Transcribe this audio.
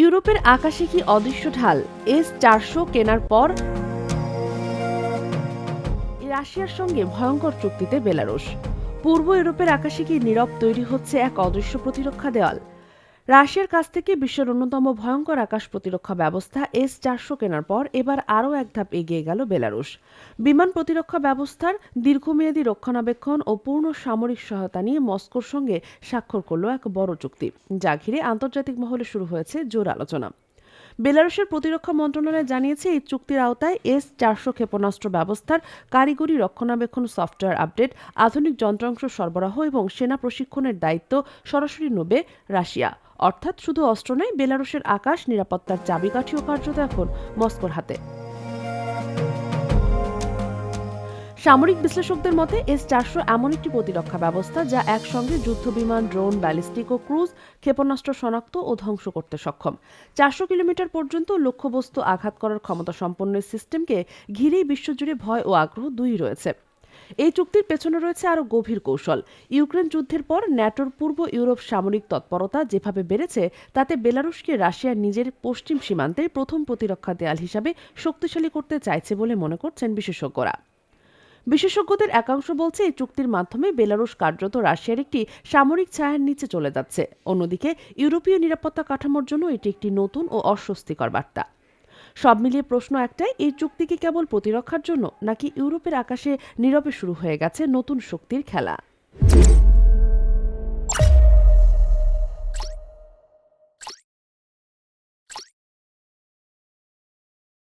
ইউরোপের আকাশে কি অদৃশ্য ঢাল? এস চারশো কেনার পর রাশিয়ার সঙ্গে ভয়ঙ্কর চুক্তিতে বেলারুশ। পূর্ব ইউরোপের আকাশে কি নীরব তৈরি হচ্ছে এক অদৃশ্য প্রতিরক্ষা দেওয়াল? রাশিয়ার কাছ থেকে বিশ্বের অন্যতম ভয়ঙ্কর আকাশ প্রতিরক্ষা ব্যবস্থা এস চারশো কেনার পর এবার আরও এক ধাপ এগিয়ে গেল বেলারুশ। বিমান প্রতিরক্ষা ব্যবস্থার দীর্ঘমেয়াদী রক্ষণাবেক্ষণ ও পূর্ণ সামরিক সহায়তা নিয়ে মস্কোর সঙ্গে স্বাক্ষর করল এক বড় চুক্তি, যা ঘিরে আন্তর্জাতিক মহলে শুরু হয়েছে জোর আলোচনা। বেলারুশের প্রতিরক্ষা মন্ত্রণালয় জানিয়েছে, এই চুক্তির আওতায় এস চারশো ক্ষেপণাস্ত্র ব্যবস্থার কারিগরি রক্ষণাবেক্ষণ সফটওয়্যার আপডেট, আধুনিক যন্ত্রাংশ সরবরাহ এবং সেনা প্রশিক্ষণের দায়িত্ব সরাসরি নেবে রাশিয়া। অর্থাৎ শুধু অস্ত্র নয়, বেলারুশের আকাশ, নিরাপত্তার চাবিকাঠিও কার্যত এখন মস্কোর হাতে। সামরিক বিশ্লেষকদের মতে, এস চারশো এমন একটি প্রতিরক্ষা ব্যবস্থা যা একসঙ্গে যুদ্ধবিমান ড্রোন, ব্যালিস্টিক ও ক্রুজ, ক্ষেপণাস্ত্র শনাক্ত ও ধ্বংস করতে সক্ষম। চারশো কিলোমিটার পর্যন্ত লক্ষ্যবস্তু আঘাত করার ক্ষমতা সম্পন্ন সিস্টেমকে ঘিরেই বিশ্বজুড়ে ভয় ও আগ্রহ দুই রয়েছে। এই চুক্তির পেছনে রয়েছে আরও গভীর কৌশল। ইউক্রেন যুদ্ধের পর ন্যাটোর পূর্ব ইউরোপ সামরিক তৎপরতা যেভাবে বেড়েছে, তাতে বেলারুশকে রাশিয়ার নিজের পশ্চিম সীমান্তে প্রথম প্রতিরক্ষা দেয়াল হিসাবে শক্তিশালী করতে চাইছে বলে মনে করছেন বিশেষজ্ঞরা। বিশেষজ্ঞদের একাংশ বলছে, এই চুক্তির মাধ্যমে বেলারুশ কার্যত রাশিয়ার একটি সামরিক ছায়ার নিচে চলে যাচ্ছে। অন্যদিকে, ইউরোপীয় নিরাপত্তা কাঠামোর জন্য এটি একটি নতুন ও অস্বস্তিকর বার্তা। সব মিলিয়ে প্রশ্ন একটাই, এই চুক্তিকে কেবল প্রতিরক্ষার জন্য নাকি ইউরোপের আকাশে নীরবে শুরু হয়ে গেছে নতুন শক্তির খেলা?